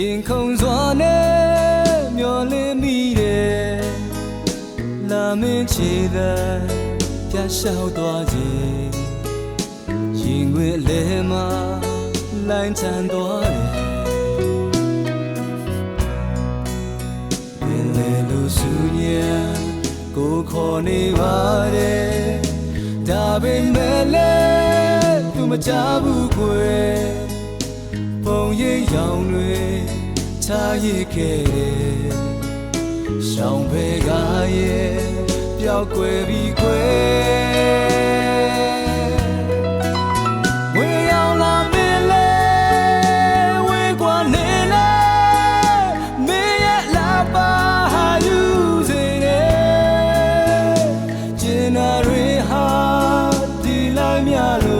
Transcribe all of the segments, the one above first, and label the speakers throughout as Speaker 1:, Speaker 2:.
Speaker 1: ရင်ခုန်စွာနဲ့မျောလင်းမိတယ်လာမင်းချေသာပြတ်လျှောက်သွားခြင်းရင်ွယ်လဲမှာလိုင်းချန်သွားတယ်ပင်လေလူစုညာကိုခေါ်နေပါတယ်ဒါပေမဲ့လည်းသူမချဘူးကွယ် ရိပ်ရောင်တွေချာရစ်ခဲ့တယ်ရှောင်းဖေကရဲ့ပျောက်ကွယ်ပြီးကွယ်ဝေရောက်လာမင်းလေဝေကွာနေလေမင်းရဲ့လာပါဟာယူစေတယ်ကျင်နာတွေဟာဒီလိုက်မြလို့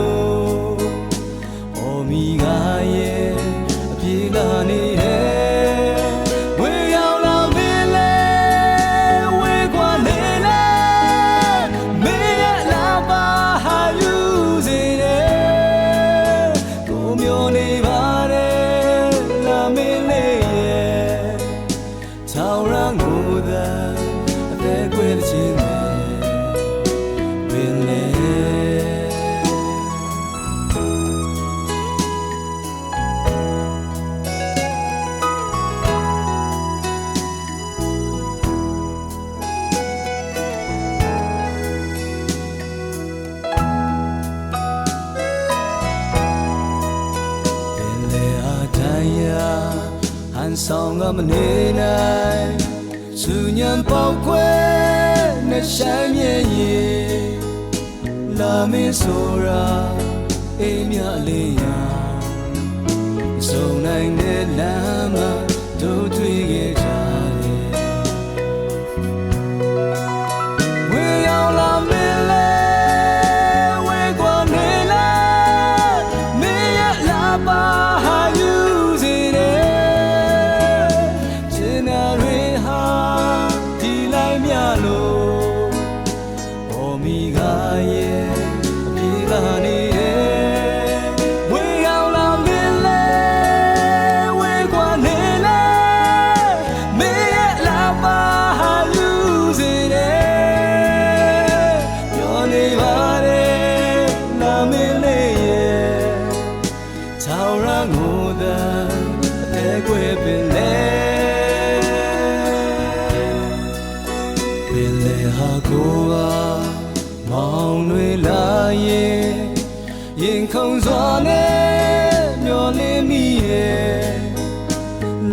Speaker 1: လေအတိုင်းရာဟန်ဆောင်ကမနေနိုင်စူညံပေါက်ခွဲနဲ့ဆိုင်မြဲရဲ့လာမင်းဆိုရာအိမ်မြလေးရာစုံနိုင်တဲ့လမ်း ရငိုတဲ့အသေးကွယ်ပင်လေပင်လေဟာကိုကမောင်တွေလာရဲ့ရင်ခုန်စွာနဲ့မျောလင်းမိရဲ့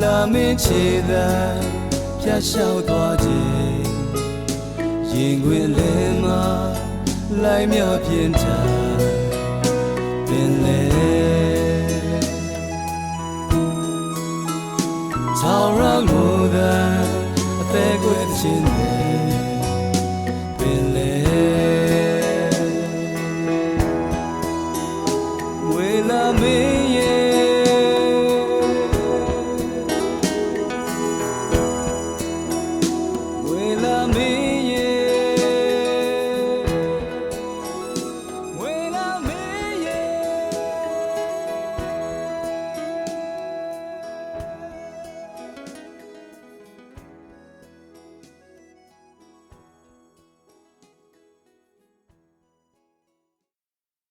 Speaker 1: လာမင်းချေတဲ့ဖြတ်လျှောက်သွားခြင်းရင်ခွင်လဲမှာလိုက်မြပြင်းတာပင်လေ ချောင်းရလို့တဲ့အသေးကွယ်